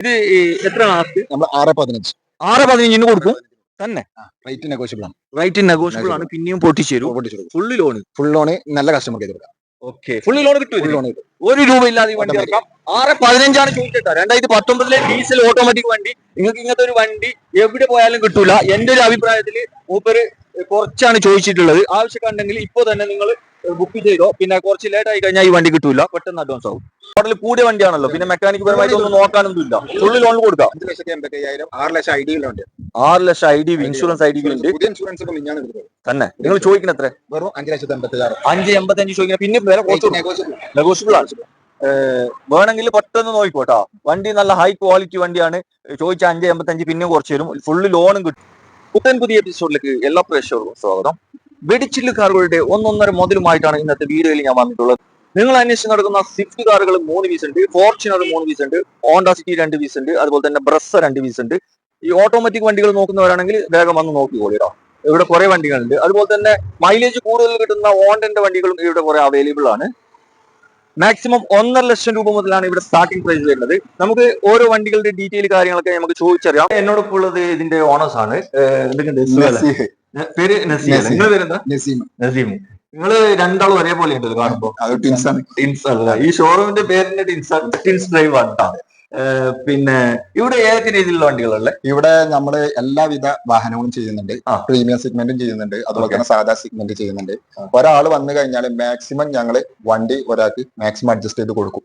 ഇത് എത്ര നമ്മൾ ആറ് പതിനഞ്ച്. ആറ് പതിനഞ്ചിന് കൊടുക്കും? തന്നെ. റേറ്റ് നെഗോഷ്യബിൾ ആണ്. റേറ്റ് നെഗോഷ്യബിൾ ആണ് പിന്നെയും പൊട്ടിച്ചേരും ഫുള്ള് ലോൺ ഫുൾ ലോൺ നല്ല കസ്റ്റമർ ചെയ്ത് കൊടുക്കാം. ഓക്കെ ഫുള്ള് ലോൺ കിട്ടും ഫുൾ ലോൺ കിട്ടും. ഒരു രൂപ ഇല്ലാതെ ഈ വണ്ടി എടുക്കാം ഇറക്കാം. ആറ് പതിനഞ്ചാണ് ചോദിച്ചിട്ടാ. രണ്ടായിരത്തി പത്തൊമ്പതിലെ ഡീസൽ ഓട്ടോമാറ്റിക് വണ്ടി. നിങ്ങൾക്ക് ഇങ്ങനത്തെ ഒരു വണ്ടി എവിടെ പോയാലും കിട്ടൂല. എന്റെ ഒരു അഭിപ്രായത്തിൽ മൂപ്പര് കുറച്ചാണ് ചോദിച്ചിട്ടുള്ളത്. ആവശ്യക്കാരുണ്ടെങ്കിൽ ഇപ്പൊ തന്നെ നിങ്ങൾ ബുക്ക് ചെയ്തോ? പിന്നെ കുറച്ച് ലേറ്റ് ആയി കഴിഞ്ഞാൽ ഈ വണ്ടി കിട്ടൂല. പെട്ടെന്ന് അഡ്വാൻസ് ആവും. മോഡൽ കൂടിയ വണ്ടിയാണല്ലോ. പിന്നെ മെക്കാനിക് പരമായിട്ട് ഒന്നും നോക്കാനൊന്നും ഇല്ല ഫുള്ള് ലോൺ കൊടുക്കാം. അഞ്ച് ലക്ഷത്തി എൺപത്തി അയ്യായിരം ആറ് ലക്ഷം ഐഡിയിലുണ്ട് ആറ് ലക്ഷം I D insurance I D ഉണ്ട്. പുതിയ ഇൻഷുറൻസ് ഒക്കെ മിഞ്ഞാണ് എടുത്തത് തന്നെ. നിങ്ങൾ ചോദിക്കണ എത്ര വെറും അഞ്ച് ലക്ഷത്തി എൺപത്തി ആറ് അഞ്ച് ചോദിക്കുന്ന പിന്നെ വില കുറച്ച് നെഗോഷ്യബിൾ ആണ്. വേണമെങ്കിൽ പെട്ടെന്ന് നോക്കിക്കോട്ടോ. വണ്ടി നല്ല ഹൈ ക്വാളിറ്റി വണ്ടിയാണ്. ചോദിച്ച അഞ്ച് എൺപത്തി അഞ്ച് പിന്നെയും കുറച്ച് വരും ഫുള്ള് ലോണും കിട്ടും. പുത്തൻ പുതിയ എപ്പിസോഡിലേക്ക് എല്ലാ പ്രേക്ഷകർക്കും സ്വാഗതം. വെടിച്ചില്ല് കാറുകളുടെ ഒന്നൊന്നര മുതലുമായിട്ടാണ് ഇന്നത്തെ വീഡിയോയിൽ ഞാൻ വന്നിട്ടുള്ളത്. നിങ്ങൾ അന്വേഷിച്ച് നടക്കുന്ന സ്വിഫ്റ്റ് കാറുകൾ മൂന്ന് പീസ് ഉണ്ട്. ഫോർച്യൂണർ മൂന്ന് പീസ് ഉണ്ട്. ഹോണ്ട സിറ്റി രണ്ട് പീസ് ഉണ്ട്. അതുപോലെ തന്നെ ബ്രസ്സ രണ്ട് പീസ് ഉണ്ട്. ഈ ഓട്ടോമാറ്റിക് വണ്ടികൾ നോക്കുന്നവരാണെങ്കിൽ വേഗം വന്ന് നോക്കിക്കോളിടാം ഇവിടെ കുറെ വണ്ടികളുണ്ട്. അതുപോലെ തന്നെ മൈലേജ് കൂടുതൽ കിട്ടുന്ന ഓണ്ടന്റെ വണ്ടികളും ഇവിടെ കുറെ അവൈലബിൾ ആണ്. മാക്സിമം ഒന്നര ലക്ഷം രൂപ മുതലാണ് ഇവിടെ സ്റ്റാർട്ടിംഗ് പ്രൈസ് വരുന്നത്. നമുക്ക് ഓരോ വണ്ടികളുടെ ഡീറ്റെയിൽ കാര്യങ്ങളൊക്കെ നമുക്ക് ചോദിച്ചറിയാം. എന്നോടൊപ്പം ഉള്ളത് ഇതിന്റെ ഓണേഴ്സ് ആണ്. പേര് നസീം നസീം. നിങ്ങളെ പേരെന്താ? നസീം നസീം നിങ്ങൾ രണ്ടാളും ഒരേപോലെ ഉണ്ട് കാണുമ്പോ. ടിൻസ് അല്ല? ഈ ഷോറൂമിന്റെ പേരിന്റെ ടിൻസ് ടിൻസ് ഡ്രൈവ് ആണ്. പിന്നെ ഇവിടെ ഏതൊക്കെ രീതിയിലുള്ള വണ്ടികളല്ലേ ഇവിടെ നമ്മൾ എല്ലാവിധ വാഹനങ്ങളും ചെയ്യുന്നുണ്ട്. പ്രീമിയം സെഗ്മെന്റും ചെയ്യുന്നുണ്ട്. അതുപോലെ തന്നെ സാധാ സെഗ്മെന്റ് ചെയ്യുന്നുണ്ട്. ഒരാൾ വന്നു കഴിഞ്ഞാൽ മാക്സിമം ഞങ്ങൾ വണ്ടി ഒരാൾക്ക് മാക്സിമം അഡ്ജസ്റ്റ് ചെയ്ത് കൊടുക്കും.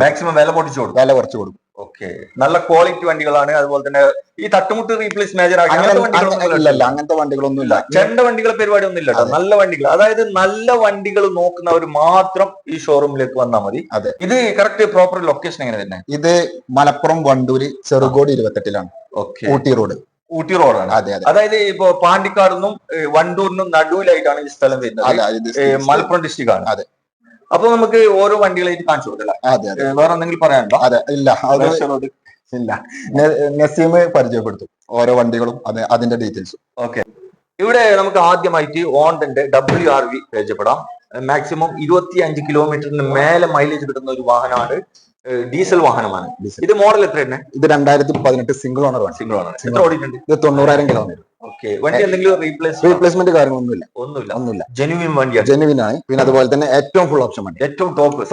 മാക്സിമം വില പൊട്ടിച്ചു കൊടുക്കും. വില കുറച്ച് കൊടുക്കും. ഓക്കെ നല്ല ക്വാളിറ്റി വണ്ടികളാണ്. അതുപോലെ തന്നെ ഈ തട്ടുമുട്ട് റീപ്ലേസ് മേജർ അങ്ങനത്തെ വണ്ടികളൊന്നുമില്ല വണ്ടികളൊന്നും ഇല്ല ഇല്ല അങ്ങനത്തെ വണ്ടികളൊന്നും ഇല്ല. ചെണ്ട വണ്ടികളെ പരിപാടി ഒന്നും ഇല്ല നല്ല വണ്ടികൾ. അതായത് നല്ല വണ്ടികൾ നോക്കുന്നവർ മാത്രം ഈ ഷോറൂമിലേക്ക് വന്നാൽ മതി. അതെ. ഇത് കറക്റ്റ് പ്രോപ്പർ ലൊക്കേഷൻ എങ്ങനെ തന്നെ ഇത് Malappuram Wandoor Cherukode ഇരുപത്തെട്ടിലാണ്. Okay Ooty road. Ooty റോഡാണ്. അതെ അതെ. അതായത് ഇപ്പൊ പാണ്ടിക്കാടിനും വണ്ടൂരിനും നടുവിലായിട്ടാണ് ഈ സ്ഥലം വരുന്നത്. മലപ്പുറം ഡിസ്ട്രിക്ട് ആണ്. അതെ. അപ്പൊ നമുക്ക് ഓരോ വണ്ടികളായിട്ട് കാണിച്ചു കൊടുക്കല അതെ അതെ. വേറെ എന്തെങ്കിലും പറയാനുണ്ടോ? അതെ ഇല്ല. അത്? ഇല്ല. നസീം പരിചയപ്പെടുത്തും ഓരോ വണ്ടികളും അതെ അതിന്റെ ഡീറ്റെയിൽസും. ഓക്കെ. ഇവിടെ നമുക്ക് ആദ്യമായിട്ട് ഓണ്ടന്റെ ഡബ്ല്യു ആർ വി പരിചയപ്പെടാം. മാക്സിമം ഇരുപത്തി അഞ്ച് കിലോമീറ്ററിന് മേലെ മൈലേജ് കിട്ടുന്ന ഒരു വാഹനമാണ് ഡീസൽ വാഹനമാണ്. ഇത് മോഡൽ എത്ര തന്നെ ഇത് രണ്ടായിരത്തി പതിനെട്ട് സിംഗിൾ ഓണർ ആണ്. Single owner. ഇത് തൊണ്ണൂറായിരം കിലോമീറ്റർ. വണ്ടി റീപ്ലേസ്മെന്റ് കാര്യങ്ങളൊന്നുമില്ല. ഒന്നുമില്ല. ഒന്നുമില്ല. ജെനുവിൻ വണ്ടിയാണ് ജെനുവിൻ ആണ് പിന്നെ അതുപോലെ തന്നെ ഏറ്റവും ഫുൾ ഓപ്ഷൻ വണ്ടി. ഏറ്റവും ടോപ്പ്.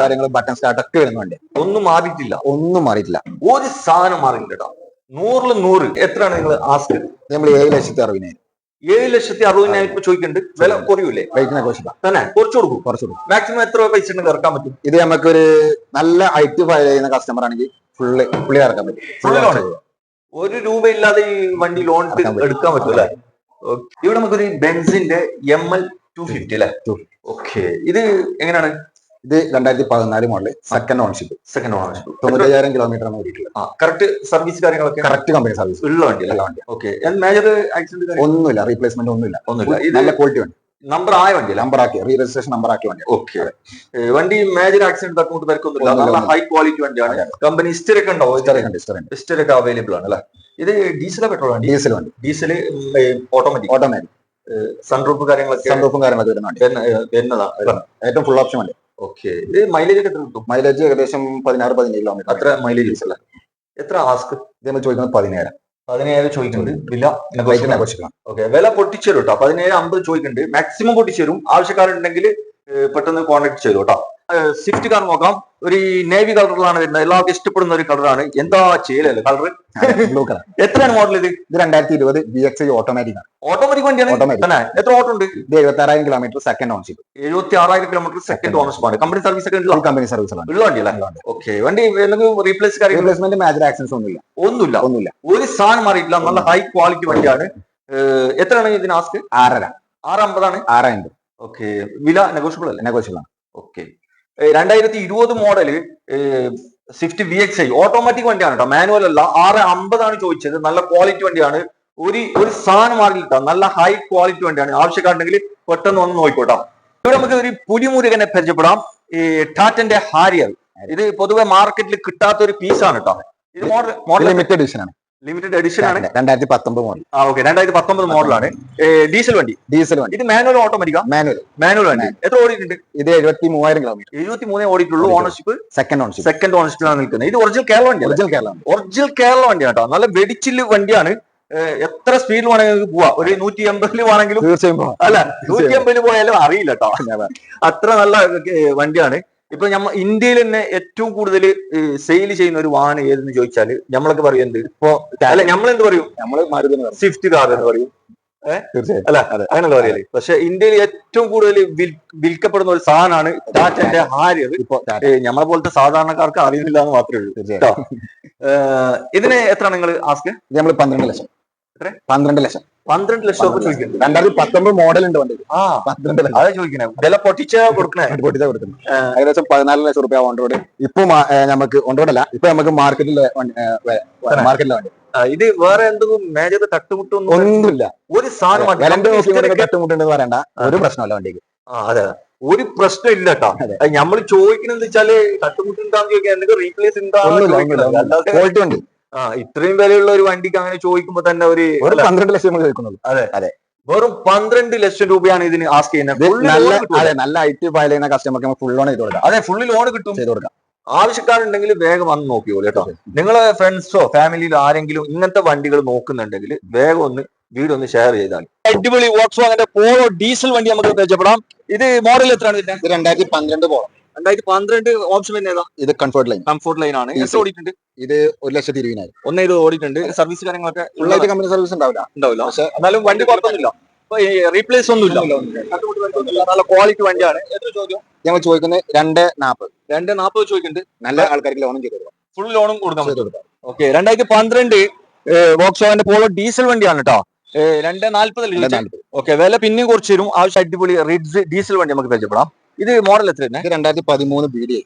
കാര്യങ്ങൾ ബട്ടൺ സ്റ്റാർട്ട് ഒക്കെ വരുന്ന വണ്ടി. ഒന്നും മാറിയിട്ടില്ല. ഒന്നും മാറിയിട്ടില്ല. ഒരു സാധനം മാറിയില്ല കേട്ടോ നൂറിൽ നൂറ്. എത്രയാണ് നിങ്ങൾ ആസ്ക് നമ്മൾ ഏഴ് ലക്ഷത്തി അറുപതിനായിരം. ഏഴ് ലക്ഷത്തി അറുപതിനായിരം ഇപ്പൊ ചോദിക്കുന്നുണ്ട് വില കുറയൂലേ? ബൈക്കിനെ കുറിച്ചില്ല തന്നെ? കുറച്ച് കൊടുക്കും. കുറച്ച് കൊടുക്കും. മാക്സിമം എത്ര പൈസ ഉണ്ടെങ്കിൽ ഇറക്കാൻ പറ്റും? ഇത് നമുക്കൊരു നല്ല ഐറ്റ് ഫയൽ ചെയ്യുന്ന കസ്റ്റമർ ആണെങ്കിൽ ഫുള്ള് പുള്ളി ഇറക്കാൻ പറ്റും. Loan. ഒരു രൂപ ഇല്ലാതെ ഈ വണ്ടി ലോൺ എടുക്കാൻ പറ്റൂല ഇവിടെ നമുക്കൊരു ബെൻസിന്റെ എം എൽ ടു ഫിഫ്റ്റി അല്ലെ? ഓക്കെ. ഇത് എങ്ങനെയാണ്? ഇത് രണ്ടായിരത്തി പതിനാല് model second ownership second ownership തൊണ്ണൂറ്റയ്യായിരം kilometre ആണ് ഓടിയിട്ടുള്ളത്. കറക്റ്റ് സർവീസ് കാര്യങ്ങളൊക്കെ കറക്റ്റ് കമ്പനി സർവീസ് ഉള്ള വണ്ടി ഉള്ള വണ്ടി ഓക്കെ. മേജർ ആക്സിഡന്റ് ഒന്നുമില്ല റീപ്ലേസ്മെന്റ് ഒന്നുമില്ല. ഒന്നുമില്ല. ഇത് നല്ല ക്വാളിറ്റി വണ്ടി. നമ്പർ ആയ വണ്ടി ആക്കി റീ രജിസ്ട്രേഷൻ നമ്പർ ആക്കി വണ്ടി ഓക്കെ വണ്ടി മേജർ ആക്സിഡന്റ് അക്കൗണ്ട് തിരക്കൊന്നുമില്ല. നല്ല ഹൈ ക്വാളിറ്റി വണ്ടിയാണ്. കമ്പനി ഹിസ്റ്ററി ഉണ്ടോ? ഉണ്ടാവും ഹിസ്റ്ററി ഉണ്ട് ഹിസ്റ്ററി ഉണ്ട്. ഹിസ്റ്ററി അവൈലബിൾ ആണ് അല്ലെ? ഇത് ഡീസലോ പെട്രോൾ വണ്ടി? ഡീസൽ വണ്ടി. ഡീസൽ ഓട്ടോമാറ്റിക് ഓട്ടോമാറ്റിക് സൺറൂഫ് കാര്യങ്ങളൊക്കെ സൺറൂഫും കാര്യങ്ങളൊക്കെ വരുന്നതാണ് ഏറ്റവും ഫുൾ ഓപ്ഷൻ വണ്ടി. ഓക്കെ ഇത് മൈലേജ് ഒക്കെ എത്ര കിട്ടും? മൈലേജ് ഏകദേശം പതിനാറ് പതിനേഴ് കിലോമീറ്റർ അത്ര മൈലേജ് അല്ലേ? എത്ര ആസ്ക്? ഇത് ചോദിക്കുന്നത് പതിനേഴ്. പതിനേഴ് ചോദിക്കുന്നുണ്ട്. വില ഓക്കെ വില പൊട്ടിച്ചേരും കേട്ടോ. പതിനേഴ് അമ്പത് ചോദിക്കുന്നുണ്ട്. മാക്സിമം പൊട്ടിച്ചേരും ആവശ്യക്കാരുണ്ടെങ്കിൽ പെട്ടെന്ന് കോൺടാക്ട് ചെയ്തു കേട്ടോ. സ്വിഫ്റ്റ് കാർ നോക്കാം ഒരു നേവി കളറിലാണ് വരുന്നത്. എല്ലാവർക്കും ഇഷ്ടപ്പെടുന്ന ഒരു കളറാണ്. എന്താ ചെയ്യലല്ലേ കളർ ബ്ലൂ കളർ എത്രയാണ് മോഡൽ ഇത്? ഇത് രണ്ടായിരത്തി ഇരുപത് ബി എക്സ് ഐ ഓട്ടോമാറ്റിക് ആണ്. ഓട്ടോമാറ്റിക് വണ്ടിയാണ്. എത്ര ഓട്ടോ ഉണ്ട്? ഇത് എഴുപത്തി ആറായിരം കിലോമീറ്റർ സെക്കൻഡ് ഓൺഷിപ്പ് എഴുപത്തി ആറായിരം കിലോമീറ്റർ സെക്കൻഡ് ഓണർഷിപ്പ് ആണ്. കമ്പനി സർവീസ് ഒക്കെ കമ്പനി സർവീസുകളാണ് ഉള്ള വണ്ടി. അല്ലേ ഓക്കെ വണ്ടി എന്തെങ്കിലും റീപ്ലേസ് റീപ്ലേസ്മെന്റ് മേജർ ആക്സിഡൻസ് ഒന്നുമില്ല. ഒന്നുമില്ല. ഒന്നുമില്ല. ഒരു സാധനം മാറിയിട്ടില്ല. നല്ല ഹൈ ക്വാളിറ്റി വണ്ടിയാണ്. എത്രയാണ് ഇതിന് ആസ്ക് ആറര. ആറ് അമ്പതാണ്? ആറായിരം ഓക്കെ വില നെഗോഷ്യബിൾ അല്ലേ? നെഗോഷ്യബിൾ ആണ്. ഓക്കെ രണ്ടായിരത്തി ഇരുപത് model Swift V X I automatic വണ്ടിയാണ് കേട്ടോ മാനുവൽ അല്ല. ആറ് അമ്പതാണ് ചോദിച്ചത്. നല്ല ക്വാളിറ്റി വണ്ടിയാണ്. ഒരു ഒരു സാധനം മാറില്ല നല്ല ഹൈ ക്വാളിറ്റി വണ്ടിയാണ്. ആവശ്യക്കാരുണ്ടെങ്കിൽ പെട്ടെന്ന് ഒന്ന് നോക്കിക്കോട്ടോ. ഇവിടെ നമുക്ക് ഒരു പുലിമുരുകനെ പരിചയപ്പെടാം. ഈ ടാറ്റന്റെ ഹാരിയർ. ഇത് പൊതുവെ മാർക്കറ്റിൽ കിട്ടാത്ത ഒരു പീസാണ് കേട്ടോ ഇത് മോഡൽ ലിമിറ്റഡ് ആണ്. ലിമിറ്റഡ് എഡിഷൻ ആണ്. രണ്ടായിരത്തി പത്തൊമ്പത് മോഡൽ ആ ഓക്കെ രണ്ടായിരത്തി പത്തൊമ്പത് മോഡലാണ് ഡീസൽ വണ്ടി. ഡീസൽ വണ്ടി. ഇത് മാനുവൽ ഓട്ടോമാറ്റിക്കാ മാനുവൽ മാനുവൽ വണ്ടി. എത്ര ഓടിയിട്ടുണ്ട്? ഇത് എഴുപത്തി മൂവായിരം കിലോമീറ്റർ എഴുപത്തി മൂന്നേ ഓടിയിട്ടുള്ളൂ ഓണർഷിപ്പ് സെക്കൻഡ് ഓണർഷിപ്പ് സെക്കൻഡ് ഓണർഷിപ്പിലാണ് നിൽക്കുന്നത്. ഇത് ഒറിജിനൽ കേരള വണ്ടി ഒറിജിനൽ കേരള ഒറിജിനൽ കേരള വണ്ടിയാണ് കേട്ടോ. നല്ല വെടിച്ചിൽ വണ്ടിയാണ്. എത്ര സ്പീഡിൽ വേണമെങ്കിൽ പോവാ. ഒരു നൂറ്റി എൺപതിൽ വേണമെങ്കിലും തീർച്ചയായും. അല്ല നൂറ്റി എൺപതിൽ പോയാലും അറിയില്ല കേട്ടോ. അത്ര നല്ല വണ്ടിയാണ്. ഇപ്പൊ നമ്മ ഇന്ത്യയിൽ തന്നെ ഏറ്റവും കൂടുതൽ സെയിൽ ചെയ്യുന്ന ഒരു വാഹനം ഏതെന്ന് ചോദിച്ചാൽ നമ്മളൊക്കെ പറയും എന്ത്? ഇപ്പൊ അല്ല നമ്മളെന്ത് പറയും? നമ്മൾ മാരുതി. സ്വിഫ്റ്റ് കാർ എന്ന് പറയും. അല്ല അങ്ങനെയല്ല പറയൽ പക്ഷെ ഇന്ത്യയിൽ ഏറ്റവും കൂടുതൽ വിൽക്കപ്പെടുന്ന ഒരു സാധനമാണ് ടാറ്റന്റെ ഹാരിയർ. ഇപ്പൊ നമ്മളെ പോലത്തെ സാധാരണക്കാർക്ക് അറിയുന്നില്ല എന്ന് മാത്രമേ ഉള്ളൂ. ഇതിന് എത്ര നിങ്ങൾ ആസ്ക്? ഇത് നമ്മൾ പന്ത്രണ്ട് ലക്ഷം. എത്ര? പന്ത്രണ്ട് ലക്ഷം. പന്ത്രണ്ട് ലക്ഷം രൂപ ചോദിക്കുന്നത് രണ്ടായിരത്തി പത്തൊമ്പത് മോഡൽ ഉണ്ട് വണ്ടി ആ പന്ത്രണ്ട് ലക്ഷം. അതാ ചോദിക്കണേ വില പൊട്ടിച്ച കൊടുക്കണേ പൊട്ടിച്ച കൊടുക്കുന്നത് ഏകദേശം പതിനാല് ലക്ഷം റുപ്യ ഓൺ റോഡ് ഇപ്പൊ നമുക്ക് ഓൺറോഡ് അല്ല ഇപ്പൊ നമുക്ക് മാർക്കറ്റിലെ മാർക്കറ്റിലെ വണ്ടി ഇത് വേറെ എന്തെങ്കിലും മേജർ തട്ടുമുട്ടൊന്നും ഒന്നുമില്ല. ഒരു സാധനം തട്ടുമുട്ടുണ്ടെന്ന് പറയണ്ട. ഒരു പ്രശ്നമല്ല വണ്ടിക്ക്. ആ, അതെ. ഒരു പ്രശ്നം ഇല്ല കേട്ടോ. നമ്മൾ ചോദിക്കുന്നത് വെച്ചാൽ തട്ടുമുട്ടുണ്ടാന്ന് ചോദിക്കാൻ എന്തെങ്കിലും റീപ്ലേസ് ഉണ്ടാകും ക്വാളിറ്റി വണ്ടി ആ ഇത്രയും വിലയുള്ള ഒരു വണ്ടിക്ക് അങ്ങനെ ചോദിക്കുമ്പോ തന്നെ ഒരു പന്ത്രണ്ട് ലക്ഷം അതെ. അതെ. വെറും പന്ത്രണ്ട് ലക്ഷം രൂപയാണ് ഇതിന് ആസ്ക് ചെയ്യുന്നത്. നല്ല അതെ നല്ല ഐ ടി ഫയൽ ചെയ്യുന്ന കസ്റ്റമർക്ക് ഫുൾ ലോൺ ചെയ്ത് കൊടുക്കാം. അതെ ഫുള്ള് ലോൺ കിട്ടും. ചെയ്ത് കൊടുക്കാം. ആവശ്യക്കാരുണ്ടെങ്കിൽ വേഗം വന്ന് നോക്കിയോളൂ കേട്ടോ. നിങ്ങളെ ഫ്രണ്ട്സോ ഫാമിലിയിലോ ആരെങ്കിലും ഇങ്ങനത്തെ വണ്ടികൾ നോക്കുന്നുണ്ടെങ്കിൽ വേഗം ഒന്ന് വീട് ഒന്ന് ഷെയർ ചെയ്താൽ അടിപൊളി വോക്സ് വാങ്ങിന്റെ പോളോ ഡീസൽ വണ്ടി നമുക്ക് പരിചയപ്പെടാം. ഇത് മോഡൽ എത്രയാണ് ഇതിന്റെ? ഇത് രണ്ടായിരത്തി പന്ത്രണ്ട് പോകാം രണ്ടായിരത്തി പന്ത്രണ്ട് ഓപ്ഷൻ തന്നെ ഏതാ? ഇത് കംഫർട്ട് ലൈൻ കംഫർട്ട് ലൈൻ ആണ്. എത്ര. ഓടിയിട്ടുണ്ട്? ഇത് ഒരു ലക്ഷത്തി ഇരുപതിനായിരം. ഒന്നേ ഇത് ഓടിയിട്ടുണ്ട്. സർവീസ് കാര്യങ്ങളൊക്കെ ഫുള്ളായിട്ട് കമ്പനി സർവീസ് ഉണ്ടാവില്ല. ഉണ്ടാവില്ല. പക്ഷെ എന്നാലും വണ്ടി കുഴപ്പമൊന്നുമില്ല. റീപ്ലേസ് ഒന്നുമില്ല. നല്ല ക്വാളിറ്റി വണ്ടിയാണ്. എത്ര ചോദ്യം? ഞങ്ങൾ ചോദിക്കുന്നത് രണ്ട് നാപ്പത്. രണ്ട് നാപ്പത് ചോദിക്കുന്നുണ്ട്. നല്ല ആൾക്കാർക്ക് ലോണും ചെയ്ത് കൊടുക്കാം. ഫുൾ ലോണും കൊടുക്കാൻ പറ്റും. ഓക്കെ രണ്ടായിരത്തി പന്ത്രണ്ട് വോക്സോന്റെ പോളോ ഡീസൽ വണ്ടിയാണ് കേട്ടോ രണ്ട് നാല്പത് ഓക്കെ വില പിന്നെയും കുറച്ച് തരും ആവശ്യം അടിപൊളി റിഡ്സ് ഡീസൽ വണ്ടി നമുക്ക് പരിചയപ്പെടാം. ഇത് മോഡൽ എത്ര തന്നെ രണ്ടായിരത്തി പതിമൂന്ന് ബി ഡി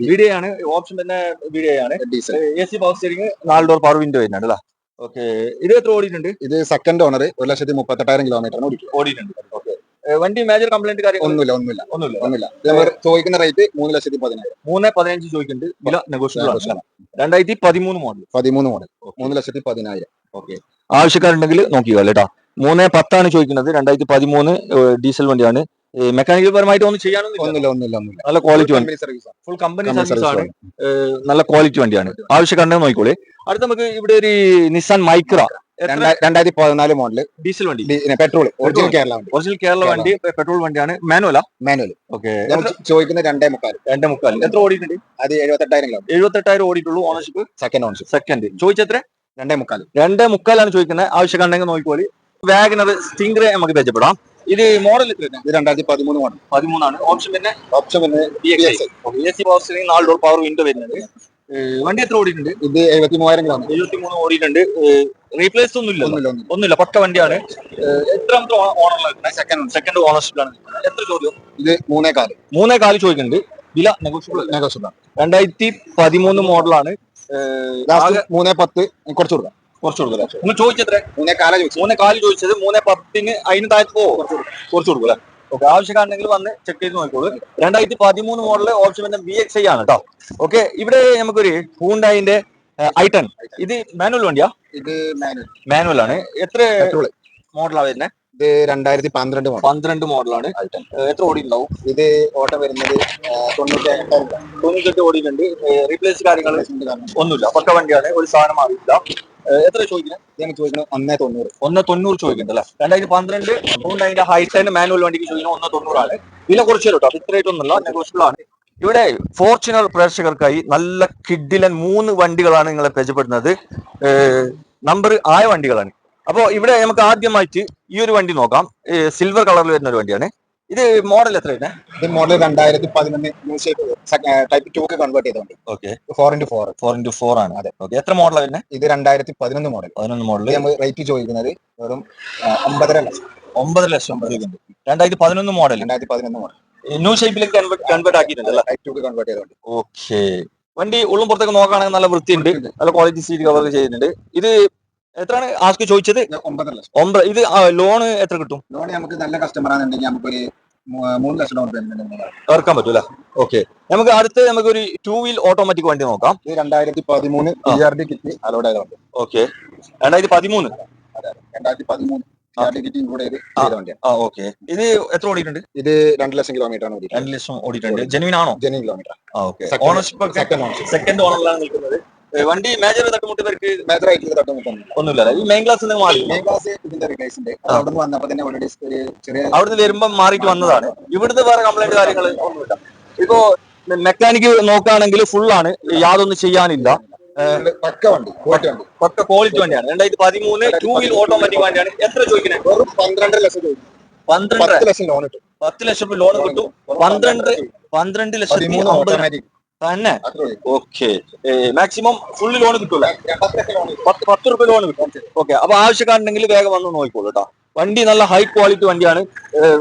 ബി ഡി ആണ്. ഓപ്ഷൻ തന്നെ ബി ഡി ആണ്. Diesel A C power steering നാല് ഡോർ പവർ വിൻഡോ വരുന്നുണ്ട് അല്ലേ? ഓക്കെ ഇത് എത്ര ഓടിയിട്ടുണ്ട്? ഇത് സെക്കൻഡ് ഓണർ ഒരു ലക്ഷത്തി മുപ്പത്തെട്ടായിരം ഓടിക്കുക ഓടിയിട്ടുണ്ട്. ഓക്കെ വണ്ടി മേജർ കംപ്ലൈന്റ് കാര്യം ഒന്നുമില്ല ഒന്നുമില്ല. ഒന്നുമില്ല. ഒന്നുമില്ല. ചോദിക്കുന്ന റേറ്റ് മൂന്ന് ലക്ഷത്തി പതിനായിരം. മൂന്ന് പതിനഞ്ച് ചോദിക്കുന്നുണ്ട്. വില നെഗോഷ്യബിൾ ആണ്. രണ്ടായിരത്തി പതിമൂന്ന് മോഡൽ പതിമൂന്ന് മോഡൽ മൂന്ന് ലക്ഷത്തി പതിനായിരം. ഓക്കെ ആവശ്യക്കാരുണ്ടെങ്കിൽ നോക്കിയോ കേട്ടോ മൂന്ന് പത്താണ് ചോദിക്കുന്നത്. രണ്ടായിരത്തി പതിമൂന്ന് ഡീസൽ വണ്ടിയാണ്. മെക്കാനിക്കൽ പരമായിട്ട് ഒന്നും ചെയ്യാനൊന്നും ഒന്നുമില്ല ഒന്നുമില്ല ഒന്നുമില്ല. നല്ല ക്വാളിറ്റി വണ്ടി. ഫുൾ കമ്പനി സർവീസ് ആണ്. നല്ല ക്വാളിറ്റി വണ്ടിയാണ്. ആവശ്യക്കാരനെ നോക്കിക്കോളെ. അടുത്ത നമുക്ക് ഇവിടെ ഒരു നിസാൻ മൈക്ര രണ്ടായിരത്തി പതിനാല് മോഡൽ ഡീസൽ വണ്ടി. പെട്രോൾ ഒറിജിനൽ കേരള വണ്ടി. ഒറിജിനൽ കേരള കേരള. വണ്ടി പെട്രോൾ വണ്ടിയാണ്. മാനുവലാ മാനുവൽ ഓക്കെ ചോദിക്കുന്ന രണ്ടേ മുക്കാൽ രണ്ടേ മുക്കാൽ എത്ര ഓടിയിട്ടുണ്ട്? അത് എഴുപത്തെട്ടായിരം കിലോ എഴുപത്തെട്ടായിരം ഓടിയിട്ടുള്ളൂ ഓണർഷിപ്പ് സെക്കൻഡ് ഓണർഷിപ്പ് സെക്കൻഡ് ചോദിച്ചെത്ര രണ്ടേ മുക്കാൽ രണ്ടേ മുക്കാലാണ് ചോദിക്കുന്നത്. ആവശ്യക്കാരുണ്ടെങ്കിൽ നോക്കിക്കോളി. വാഗനർ സ്റ്റിംഗ്രെ നമുക്ക് പരിചയപ്പെടാം. ഇത് മോഡൽ ഇത് രണ്ടായിരത്തി പതിമൂന്ന് മോഡൽ പതിമൂന്നാണ്. ഓപ്ഷൻ പിന്നെ ഓപ്ഷൻ പിന്നെ എ സി പവർ സ്റ്റിയറിംഗ് നാല് ഡോർ പവർ വിൻഡോ വരുന്നുണ്ട്. വണ്ടി എത്ര ഓടിയിട്ടുണ്ട്? ഇത് എഴുപത്തി മൂവായിരം കിലോമീറ്റർ എഴുപത്തി മൂന്ന് ഓടിയിട്ടുണ്ട് റീപ്ലേസ് ഒന്നും ഇല്ല ഒന്നുമില്ല ഒന്നുമില്ല. പക്ക വണ്ടിയാണ്. എത്ര എത്രാമത്തെ ഓണറിലാണ് സെക്കൻഡ് സെക്കൻഡ് ഓണർഷിപ്പിലാണ്. എത്ര ചോദ്യം? ഇത് മൂന്നേ കാൽ മൂന്നേ കാൽ ചോദിക്കുന്നുണ്ട്. വില നെഗോഷ്യബിൾ നെഗോഷ്യബിൾ ആണ്. രണ്ടായിരത്തി പതിമൂന്ന് മോഡലാണ് മൂന്നേ പത്ത് കുറച്ച് കൊടുക്കാം. കുറച്ച് കൊടുക്കുക നിങ്ങൾ ചോദിച്ചത്രേ. മൂന്നേ കാല ചോദിച്ചു മൂന്നേ കാൽ ചോദിച്ചത് മൂന്നേ പത്തിന് അതിന് താഴത്ത് പോവോ കുറച്ച് കൊടുക്കും. അല്ലേ? ഓക്കെ ആവശ്യക്കാരുണ്ടെങ്കിൽ വന്ന് ചെക്ക് ചെയ്ത് നോക്കിക്കോളൂ. രണ്ടായിരത്തി പതിമൂന്ന് മോഡൽ ഓപ്ഷൻ പിന്നെ ബി എക്സ് ഐ ആണ് കേട്ടോ ഓക്കെ ഇവിടെ നമുക്കൊരു ഹൂണ്ടായിന്റെ ഐ ടെൻ ഇത് മാനുവൽ വണ്ടിയാ? ഇത് മാനുവൽ ആണ്. എത്ര മോഡലാ വരുന്നത് ഇത് രണ്ടായിരത്തി പന്ത്രണ്ട് പന്ത്രണ്ട് മോഡലാണ് എത്ര ഓടി ഉണ്ടാവും ഇത് ഓട്ടം വരുന്നത് തൊണ്ണൂറ്റി തൊണ്ണൂറ്റെട്ട് ഓടിയിട്ടുണ്ട്. റീപ്ലേസ് കാര്യങ്ങൾ ഒന്നുമില്ല. പക്ക വണ്ടിയാണ്. ഒരു സാധനം അറിയില്ല എത്ര ചോദിക്കണം ഞാൻ ചോദിക്കണം ഒന്നേ തൊണ്ണൂറ്. ഒന്ന് തൊണ്ണൂറ് ചോദിക്കുന്നുണ്ട് അല്ലേ രണ്ടായിരത്തി പന്ത്രണ്ട് അതിന്റെ ഹൈറ്റ് മാനുവൽ വണ്ടിക്ക് ചോദിക്കുന്നത് ഒന്ന് തൊണ്ണൂറാണ്. വില കുറച്ച് കേട്ടോ നെഗോഷ്യബിൾ ആണ്. ഇവിടെ ഫോർച്യൂണർ പ്രേക്ഷകർക്കായി നല്ല കിഡിലൻ മൂന്ന് വണ്ടികളാണ് നിങ്ങളെ പരിചയപ്പെടുന്നത് നമ്പർ ആയ വണ്ടികളാണ്. അപ്പോൾ ഇവിടെ നമുക്ക് ആദ്യമായിട്ട് ഈ ഒരു വണ്ടി നോക്കാം. സിൽവർ കളറിൽ വരുന്ന ഒരു വണ്ടിയാണ്. ഇത് മോഡൽ എത്ര ഇത് മോഡൽ രണ്ടായിരത്തി പതിനൊന്ന് new shape type two convert ചെയ്തോണ്ട്. Okay four into four four into four ആണ്. അതെ. ഓക്കെ എത്ര മോഡലാണ് പിന്നെ ഇത് രണ്ടായിരത്തി പതിനൊന്ന് മോഡൽ പതിനൊന്ന് മോഡൽ നമ്മൾ റേറ്റ് ചോദിക്കുന്നത് വെറും ഒമ്പതര ലക്ഷം. ഒമ്പത് ലക്ഷം. രണ്ടായിരത്തി പതിനൊന്ന് മോഡൽ രണ്ടായിരത്തി പതിനൊന്ന് മോഡൽ ന്യൂ ഷേപ്പിലേക്ക് കൺവേർട്ട് കൺവേർട്ട് ആക്കിയിട്ടുണ്ട് ടൈപ്പ് ടു കൺവേർട്ട് ചെയ്തോണ്ട്. ഓക്കെ വണ്ടി ഉള്ളും പുറത്തൊക്കെ നോക്കുകയാണെങ്കിൽ നല്ല വൃത്തിയുണ്ട്. നല്ല ക്വാളിറ്റി സീറ്റ് കവർ ചെയ്യുന്നുണ്ട് ഇത് എത്രയാണ് ആസ്ക് ചോദിച്ചത്? ഒമ്പതര ലക്ഷം. ഒമ്പത്. ഇത് ലോണ് എത്ര കിട്ടും? ലോൺ നമുക്ക് നല്ല കസ്റ്റമർ ആണെന്നുണ്ടെങ്കിൽ നമുക്കൊരു മൂന്ന് ലക്ഷം ഡൗൺ പേയ്മെന്റ് ഇറക്കാൻ പറ്റൂല ഓക്കെ നമുക്ക് അടുത്ത് നമുക്ക് ഒരു ടൂ വീൽ ഓട്ടോമാറ്റിക് വണ്ടി നോക്കാം. ഇത് രണ്ടായിരത്തി പതിമൂന്ന് P R D kit allowed okay രണ്ടായിരത്തി പതിമൂന്ന് രണ്ടായിരത്തി പതിമൂന്ന് ഇത് എത്ര ഓടിയിട്ടുണ്ട്? ഇത് രണ്ട് ലക്ഷം കിലോമീറ്റർ ആണ് രണ്ട് ലക്ഷം ഓടിയിട്ടുണ്ട്. ജെനുവിൻ ആണോ? ജെനുവിൻ കിലോമീറ്റർ സെക്കൻഡ് ഓണറിലാണ് നിൽക്കുന്നത്. വണ്ടി മേജർ തട്ടുമുട്ട് പേർക്ക് മേജർ ആയിട്ടുള്ള തട്ടുമുട്ടൊന്നും ഒന്നുമില്ല. ഈ മെയിൻ ക്ലാസ് മാറി. മെയിൻ ക്ലാസ് ഇതിന്റെ റിപ്ലേസ് ഉണ്ട്. അത് അവിടെ നിന്ന് വന്നപ്പോ തന്നെ ഓൾറെഡി ഒരു ചെറിയ അവിടുന്ന് വരുമ്പം മാറിയിട്ട് വന്നതാണ്. ഇവിടുത്തെ വേറെ കംപ്ലൈന്റ് കാര്യങ്ങൾ ഒന്നുമില്ല. ഇപ്പോ മെക്കാനിക്ക് നോക്കുകയാണെങ്കിൽ ഫുൾ ആണ്. യാതൊന്നും ചെയ്യാനില്ല. പക്ക വണ്ടി ക്വാളിറ്റി വണ്ടി. പക്ക ക്വാളിറ്റി വണ്ടിയാണ്. രണ്ടായിരത്തി പതിമൂന്ന് ടൂ വീൽ ഓട്ടോമാറ്റിക് വണ്ടിയാണ്. എത്ര ചോദിക്കുന്നത് വെറും പന്ത്രണ്ട് ലക്ഷം രൂപ പന്ത്രണ്ട് ലക്ഷം ലോൺ കിട്ടും പത്ത് ലക്ഷം ലോൺ കിട്ടും. പന്ത്രണ്ട് പന്ത്രണ്ട് ലക്ഷം ഓട്ടോമാറ്റിക് തന്നെ. ഓക്കെ മാക്സിമം ഫുള്ള് ലോൺ കിട്ടൂല? പത്ത് റുപ്യ ലോൺ കിട്ടും. ഓക്കെ അപ്പൊ ആവശ്യക്കാരുണ്ടെങ്കിൽ വേഗം വന്ന് നോക്കിക്കോളൂ കേട്ടോ വണ്ടി നല്ല ഹൈ ക്വാളിറ്റി വണ്ടിയാണ്.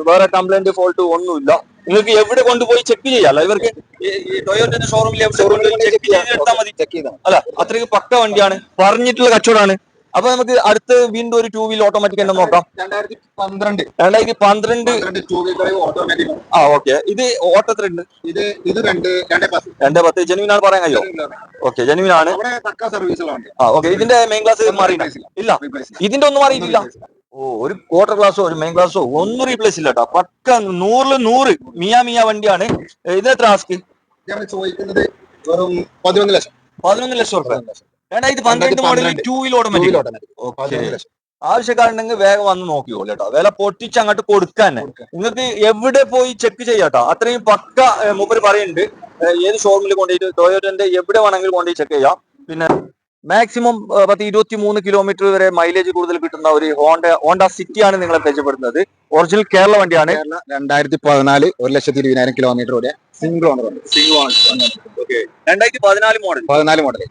വേറെ കംപ്ലൈന്റ് ഫോൾട്ട് ഒന്നുമില്ല. നിങ്ങൾക്ക് എവിടെ കൊണ്ടുപോയി ചെക്ക് ചെയ്യാല്ല ഇവർക്ക് ടൊയോറ്റന്റെ ഷോറൂമിൽ ചെക്ക് ചെയ്തെടുത്താൽ മതി. ചെക്ക് ചെയ്താൽ അല്ല അത്രയ്ക്ക് പക്ക വണ്ടിയാണ്. പറഞ്ഞിട്ടുള്ള കച്ചവടമാണ്. അപ്പൊ നമുക്ക് അടുത്ത് വീണ്ടും ഒരു ടൂ വീൽ ഓട്ടോമാറ്റിക് തന്നെ നോക്കാം. രണ്ടായിരത്തി പന്ത്രണ്ട്. രണ്ടായിരത്തി പന്ത്രണ്ട്. ടൂ ഡ്രൈവ് ഓട്ടോമാറ്റിക് ആ ഓക്കെ ഇത് ഓട്ടത്തിലുണ്ട് ഇത് ഇത് രണ്ട് രണ്ട് പത്ത്. ജെനുവിൻ ആണ് പറയാൻ കഴിയോ? ഓക്കെ ജെനുവിൻ ആണ്. ആ ഓക്കെ ഇതിന്റെ മെയിൻ ക്ലാസ് മാറി ഇല്ല. ഇതിന്റെ ഒന്നും മാറിയിട്ടില്ല. ഓ ഒരു ക്വാർട്ടർ ക്ലാസ്സോ ഒരു മെയിൻ ക്ലാസ്സോ ഒന്നും റീപ്ലേസ് ഇല്ല കേട്ടോ പക്ക നൂറിൽ നൂറ് മിയാ മിയ വണ്ടിയാണ്. ഇത് എത്ര ആസ്ക്? ചോദിക്കുന്നത് വെറും പതിനൊന്ന് ലക്ഷം. പതിനൊന്ന് ലക്ഷം റുപ്യ രണ്ടായിരത്തി പന്ത്രണ്ട് മോഡൽ ടൂ വീൽ ഓട്ടോമാറ്റിക് ആവശ്യക്കാരുണ്ടെങ്കിൽ വേഗം വന്ന് നോക്കിക്കോളൂ കേട്ടോ. വില പൊട്ടിച്ച് അങ്ങോട്ട് കൊടുക്കാൻ. നിങ്ങൾക്ക് എവിടെ പോയി ചെക്ക് ചെയ്യാട്ടോ അത്രയും പക്ക മൂപ്പര് പറയുന്നുണ്ട്. ഏത് ഷോറൂമിൽ കൊണ്ടുപോയിട്ട് ടൊയോറ്റന്റെ എവിടെ വേണമെങ്കിലും കൊണ്ടുപോയി ചെക്ക് ചെയ്യാം. പിന്നെ മാക്സിമം പത്ത് ഇരുപത്തി മൂന്ന് കിലോമീറ്റർ വരെ മൈലേജ് കൂടുതൽ കിട്ടുന്ന ഒരു ഹോണ്ട ഹോണ്ട സിറ്റിയാണ് ആണ് നിങ്ങളെ പരിചയപ്പെടുന്നത് ഒറിജിനൽ കേരള വണ്ടിയാണ്. കേരള രണ്ടായിരത്തി പതിനാല് ഒരു ലക്ഷത്തി ഇരുപതിനായിരം കിലോമീറ്റർ വരെ സിംഗിൾ ഓണർ ഉണ്ട് രണ്ടായിരത്തി പതിനാല് മോഡൽ പതിനാല് മോഡൽ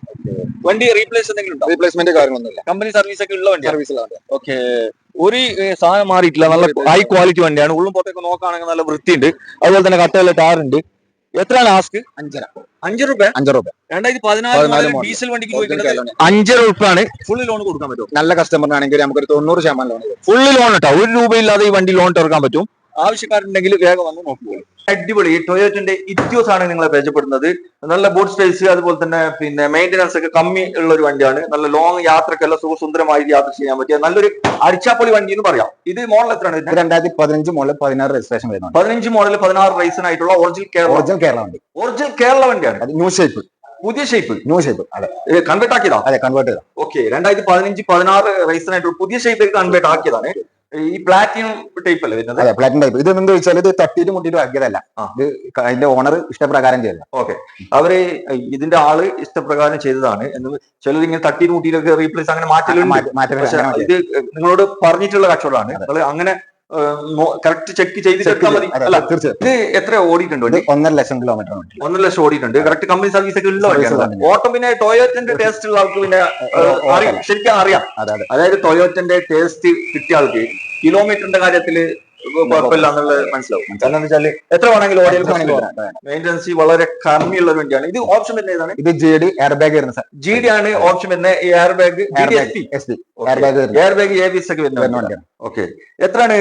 വണ്ടി റീപ്ലേസ് എന്തെങ്കിലും ഉണ്ടോ? റീപ്ലേസ്മെന്റ് കാര്യങ്ങളൊന്നുമില്ല. കമ്പനി സർവീസ് ഒക്കെ ഉള്ള വണ്ടി സർവീസ് ഓക്കെ ഒരു സാധനം മാറിയിട്ടില്ല. നല്ല ഹൈ ക്വാളിറ്റി വണ്ടിയാണ്. ഉള്ളും പുറത്തേക്ക് നോക്കുകയാണെങ്കിൽ നല്ല വൃത്തിയുണ്ട്. അതുപോലെ തന്നെ കട്ടയുള്ള ടാർ എത്രയാണ് ആസ്ക്? അഞ്ചര. അഞ്ച് രൂപ അഞ്ചര രൂപ രണ്ടായിരത്തി പതിനാല് ഡീസൽ വണ്ടിക്ക് റുപ്യാണ് ഫുള്ള് ലോൺ കൊടുക്കാൻ പറ്റും നല്ല കസ്റ്റമറിനാണെങ്കിൽ നമുക്ക് തൊണ്ണൂറ് ശതമാനം ലോൺ ഫുള്ള് ലോൺ കേട്ടോ ഒരു രൂപയില്ലാതെ ഈ വണ്ടി ലോൺ തുറക്കാൻ പറ്റും. ആവശ്യക്കാരുണ്ടെങ്കിൽ വേഗം വന്ന് നോക്കിക്കോളൂ അടിപൊളി. ടൊയോറ്റിന്റെ ഇറ്റ്യൂസ് ആണ് നിങ്ങളെ പരിചയപ്പെടുന്നത്. നല്ല ബൂട്ട് സ്പേസ് അതുപോലെ തന്നെ പിന്നെ മെയിന്റനൻസ് ഒക്കെ കമ്മി ഉള്ള ഒരു വണ്ടിയാണ്. നല്ല ലോങ് യാത്രക്കെല്ലാം സുഖസുന്ദരമായി യാത്ര ചെയ്യാൻ പറ്റിയ നല്ലൊരു അടിച്ചാപ്പൊളി വണ്ടി എന്ന് പറയാം. ഇത് മോഡൽ എത്രയാണ്? രണ്ടായിരത്തി പതിനഞ്ച് മോഡൽ പതിനാറ് രജിസ്ട്രേഷൻ വരുന്നത് പതിനഞ്ച് മോഡൽ പതിനാറ് റൈസിനായിട്ടുള്ള ഒറിജിനൽ കേരള ഒറിജിനൽ കേരള വണ്ടി. ഒറിജിനൽ കേരള വണ്ടിയാണ്. അത് ന്യൂ ഷേപ്പ് പുതിയ ഷേപ്പ് ന്യൂ ഷേപ്പ് അതെ. കൺവേർട്ട് ആക്കിയതാണ് അതെ കൺവേർട്ട് ചെയ്താൽ ഓക്കെ രണ്ടായിരത്തി പതിനഞ്ച് പതിനാറ് ആയിട്ടുള്ള പുതിയ ഷേപ്പിലേക്ക് കൺവേർട്ട് ആക്കിയതാണ്. ഈ പ്ലാറ്റിനം ടൈപ്പ് അല്ലേ വരുന്നത്? അതെ പ്ലാറ്റിനം ടൈപ്പ് ഇത് എന്താ വെച്ചാൽ ഇത് തട്ടിയിട്ട് മുട്ടിയിട്ട് ആക്കിയതല്ല ഇത് അതിന്റെ ഓണർ ഇഷ്ടപ്രകാരം ചെയ്തത്. ഓക്കെ അവർ ഇതിന്റെ ആൾ ഇഷ്ടപ്രകാരം ചെയ്തതാണ് എന്ന് ചിലർ ഇങ്ങനെ തട്ടി മുട്ടിയിട്ടൊക്കെ റീപ്ലേസ് അങ്ങനെ മാറ്റി മാറ്റം പക്ഷെ ഇത് നിങ്ങളോട് പറഞ്ഞിട്ടുള്ള കച്ചവടമാണ്. നിങ്ങൾ അങ്ങനെ കറക്റ്റ് ചെക്ക് ചെയ്ത് മതി. അല്ല ഇത് എത്ര ഓടിയിട്ടുണ്ട് ഒന്നര ലക്ഷം കിലോമീറ്റർ ഒന്നര ലക്ഷം ഓടിയിട്ടുണ്ട്. കറക്റ്റ് കമ്പനി സർവീസ് ഒക്കെ ഉള്ള വണ്ടിയാണ്. ഓട്ടം പിന്നെ ടൊയോറ്റന്റെ ടേസ്റ്റ് ഉള്ള ആൾക്ക് പിന്നെ അറിയാം. ശരിക്കും അറിയാം. അതെ അതെ. അതായത് ടൊയോറ്റന്റെ ടേസ്റ്റ് കിട്ടിയ ആൾക്ക് കിലോമീറ്ററിന്റെ കാര്യത്തിൽ കുഴപ്പമില്ല എന്നുള്ളത് മനസ്സിലാവും. എത്ര വേണമെങ്കിലും ഓടിയാൽ മെയിന്റനൻസ് വളരെ കമ്മിയുള്ള ഒരു വണ്ടിയാണ്. ഇത് ഓപ്ഷൻ വരുന്ന ഏതാണ്? ഇത് ജി ഡി എയർ ബാഗ് വരുന്ന ജി ഡി ആണ് ഓപ്ഷൻ വരുന്ന air bag air bag air A ഒക്കെ വരുന്ന വണ്ടിയാണ്. ഓക്കെ എത്രയാണ്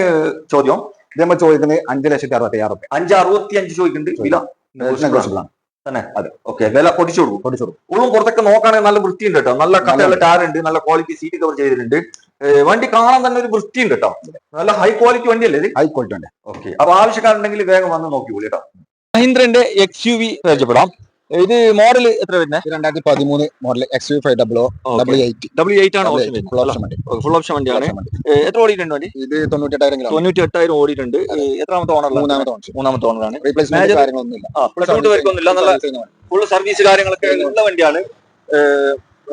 ചോദ്യം? ഇത് നമ്മൾ ചോദിക്കുന്നത് അഞ്ച് ലക്ഷത്തി അറുപത്തി ആറ് അഞ്ച് അറുപത്തി അഞ്ച് ചോദിക്കുന്നുണ്ട്. വില തന്നെ. അതെ. ഓക്കെ വില പൊടിച്ചു കൊടുക്കും. പൊടിച്ചു കൊടുക്കും. ഉള്ളും പുറത്തൊക്കെ നോക്കുകയാണെങ്കിൽ നല്ല വൃത്തിയുണ്ട് കേട്ടോ. നല്ല നല്ല ടാർ ഉണ്ട് നല്ല ക്വാളിറ്റി സീറ്റ് കവർ ചെയ്തിട്ടുണ്ട്. വണ്ടി കാണാൻ തന്നെ ഒരു വൃത്തിയുണ്ട് കേട്ടോ. നല്ല ഹൈ ക്വാളിറ്റി വണ്ടിയല്ലേ ഇത്? ഹൈ ക്വാളിറ്റി ഉണ്ട് ഓക്കെ അപ്പൊ ആവശ്യക്കാരുണ്ടെങ്കിൽ വേഗം വന്ന് നോക്കിക്കോളൂ കേട്ടോ. മഹീന്ദ്രന്റെ എക്സ് യു വി പരിചയപ്പെടാം. ഇത് മോഡൽ എത്ര വരുന്നത് രണ്ടായിരത്തി പതിമൂന്ന് model X five double double eight double eight ആണ് ഓപ്ഷൻ ഫുൾ ഓപ്ഷൻ വണ്ടി ഫുൾ ഓപ്ഷൻ വണ്ടിയാണ്. എത്ര ഓടിയിട്ടുണ്ട് വണ്ടി? ഇത് തൊണ്ണൂറ്റി എട്ടായിരം തൊണ്ണൂറ്റി എട്ടായിരം ഓടിയിട്ടുണ്ട് എത്രാമത്തെ ഓണർ മൂന്നാമത്തെ ഓണർ. മൂന്നാമത്തെ ഓണറാണ് റീപ്ലേസ്മെന്റ് കാര്യങ്ങളൊന്നും ടു നല്ല ഫുൾ സർവീസ് കാര്യങ്ങളൊക്കെ ഉള്ള വണ്ടിയാണ്.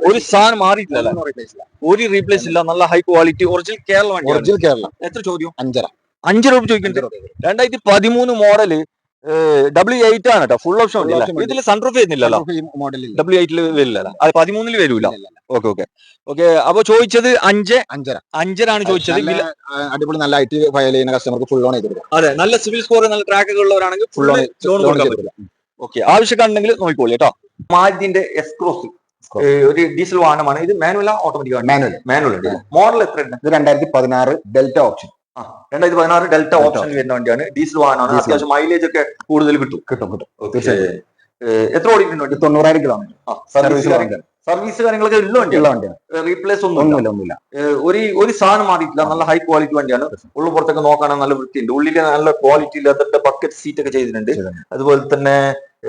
ഒരു സാധനം മാറിയിട്ടില്ല ഒരു റീപ്ലേസ് ഇല്ല. നല്ല ഹൈ ക്വാളിറ്റി ഒറിജിനൽ കേരള വണ്ടി ഒറിജിനൽ കേരള. എത്ര ചോദ്യം? അഞ്ചര. അഞ്ച് രൂപ ചോദിക്കുന്നുണ്ട്. രണ്ടായിരത്തി പതിമൂന്ന് മോഡൽ ഡബ്ല്യു എയ്റ്റ് ആണ് കേട്ടോ ഫുൾ ഓപ്ഷൻ ഇതിൽ സൺറൂഫ് വരുന്നില്ലല്ലോ? ഡബ്ല്യൂ എയ്റ്റിൽ വരില്ല അത് പതിമൂന്നിൽ വരൂല. ഓക്കെ ഓക്കെ ഓക്കെ അപ്പൊ ചോദിച്ചത് അഞ്ച്? അഞ്ചര. അഞ്ചരാണ് ചോദിച്ചത്. അടിപൊളി നല്ല ഐ ടി ഫയൽ ചെയ്യുന്ന കസ്റ്റമർക്ക് ഫുൾ ഓൺ ചെയ്തു കൊടുക്കും അതെ നല്ല സിവിൽ സ്കോർ നല്ല ട്രാക്ക് ഒക്കെ ഉള്ളവരാണെങ്കിൽ ഫുൾ ഓൺ ലോൺ കൊടുക്കാൻ പറ്റില്ല ഓക്കെ ആവശ്യക്കാരുണ്ടെങ്കിൽ നോക്കിക്കോളൂ കേട്ടോ. മാരുതിന്റെ എസ്ക്രോസ് ഒരു ഡീസൽ വാഹനമാണ്. ഇത് മാനുവൽ ഓട്ടോമാറ്റിക് മാനുവൽ മാനുവൽ ഉണ്ട് മോഡൽ എത്ര ഇത് രണ്ടായിരത്തി പതിനാറ് ഡെൽറ്റ ഓപ്ഷൻ രണ്ടായിരത്തി പതിനാറ് ഡെൽറ്റ ഓപ്ഷൻ വരുന്ന വണ്ടിയാണ്. ഡീസൽ വാഹനമാണ്. അത്യാവശ്യം മൈലേജ് ഒക്കെ കൂടുതൽ കിട്ടും. കിട്ടും കിട്ടും. തീർച്ചയായും. എത്ര ഓടിയിട്ടുണ്ട് വണ്ടി? തൊണ്ണൂറായിരം കിലോമീറ്റർ. സർവീസ് സർവീസ് കാര്യങ്ങളൊക്കെ ഉള്ള വണ്ടിയാണ് റീപ്ലേസ് ഒന്നും ഒന്നുമില്ല. ഒന്നുമില്ല ഒരു ഒരു സാധനം മാറിയിട്ടില്ല. നല്ല ഹൈ ക്വാളിറ്റി വണ്ടിയാണ്. ഉള്ളു പുറത്തൊക്കെ നോക്കാനാണ് നല്ല വൃത്തിയുണ്ട്. ഉള്ളിൽ നല്ല ക്വാളിറ്റി ഇല്ലാത്ത ബക്കറ്റ് സീറ്റ് ഒക്കെ ചെയ്തിട്ടുണ്ട്. അതുപോലെ തന്നെ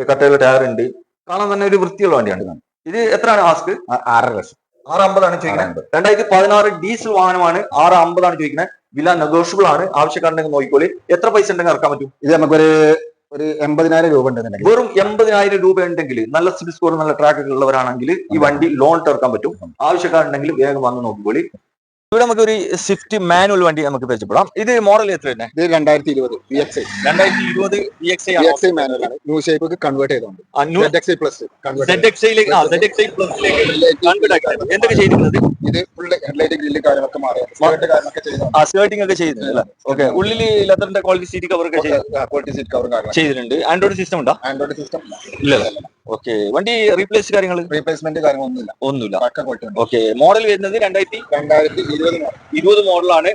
കട്ടയുള്ള ടയർ ഉണ്ട്. കാണാൻ തന്നെ ഒരു വൃത്തിയുള്ള വണ്ടിയാണ്. ഇത് എത്രയാണ് ആസ്ക് ആറര ലക്ഷം. ആറ് അമ്പതാണ് ചോദിക്കുന്നത് രണ്ടായിരത്തി പതിനാറ് ഡീസൽ വാഹനമാണ്. ആറ് അമ്പതാണ് ചോദിക്കുന്നത് വില നെഗോഷ്യബിൾ ആണ്. ആവശ്യക്കാരുണ്ടെങ്കിൽ നോക്കിക്കോളി. എത്ര പൈസ ഉണ്ടെങ്കിൽ ഇറക്കാൻ പറ്റും? ഇത് നമുക്കൊരു ഒരു എൺപതിനായിരം രൂപ ഉണ്ടെന്നുണ്ടെങ്കിൽ. വെറും എൺപതിനായിരം രൂപ ഉണ്ടെങ്കിൽ നല്ല സിബിൽ സ്കോർ നല്ല ട്രാക്ക് ഉള്ളവരാണെങ്കിൽ ഈ വണ്ടി ലോൺ ഇറക്കാൻ പറ്റും. ആവശ്യക്കാരുണ്ടെങ്കിൽ വേഗം വന്ന് നോക്കിക്കോളി. ഇവിടെ നമുക്ക് ഒരു സ്വിഫ്റ്റ് മാനുവൽ വണ്ടി നമുക്ക് പരിചയപ്പെടാം. ഇത് മോഡൽ എത്ര തന്നെ ഇത് രണ്ടായിരത്തി ഇരുപത് വി എക്സ് ഐ രണ്ടായിരത്തി ഇരുപത് V X V X I manual ആണ്. ന്യൂ ഷേപ്പ് കൺവേർട്ട് ചെയ്തോണ്ട്. ഐ എന്തൊക്കെ ചെയ്തിരുന്നത് ഇത് ഫുള്ള് ഹെഡ്ലൈറ്റ് ഗ്രില്ല് കാര്യങ്ങളൊക്കെ മാറി സ്മാർട്ട് കാര്യങ്ങളൊക്കെ ചെയ്തോണ്ട് ആ സ്കേർട്ടിംഗ് ഒക്കെ ചെയ്തിട്ടുണ്ട് ഓക്കെ ഉള്ളിൽ ലെതറിന്റെ ക്വാളിറ്റി സീറ്റ് കവർ ഒക്കെ ക്വാളിറ്റി സീറ്റ് കവർ ചെയ്തിട്ടുണ്ട്. ആൻഡ്രോയിഡ് സിസ്റ്റം ഉണ്ടോ? ആൻഡ്രോയിഡ് സിസ്റ്റം ഇല്ല. ഓക്കെ വണ്ടി റീപ്ലേസ് കാര്യങ്ങൾ റീപ്ലേസ്മെന്റ് കാര്യങ്ങളൊന്നുമില്ല. ഒന്നുമില്ല. ഓക്കെ മോഡൽ വരുന്നത് രണ്ടായിരത്തി രണ്ടായിരത്തി ഇരുപത് മോഡലാണ്?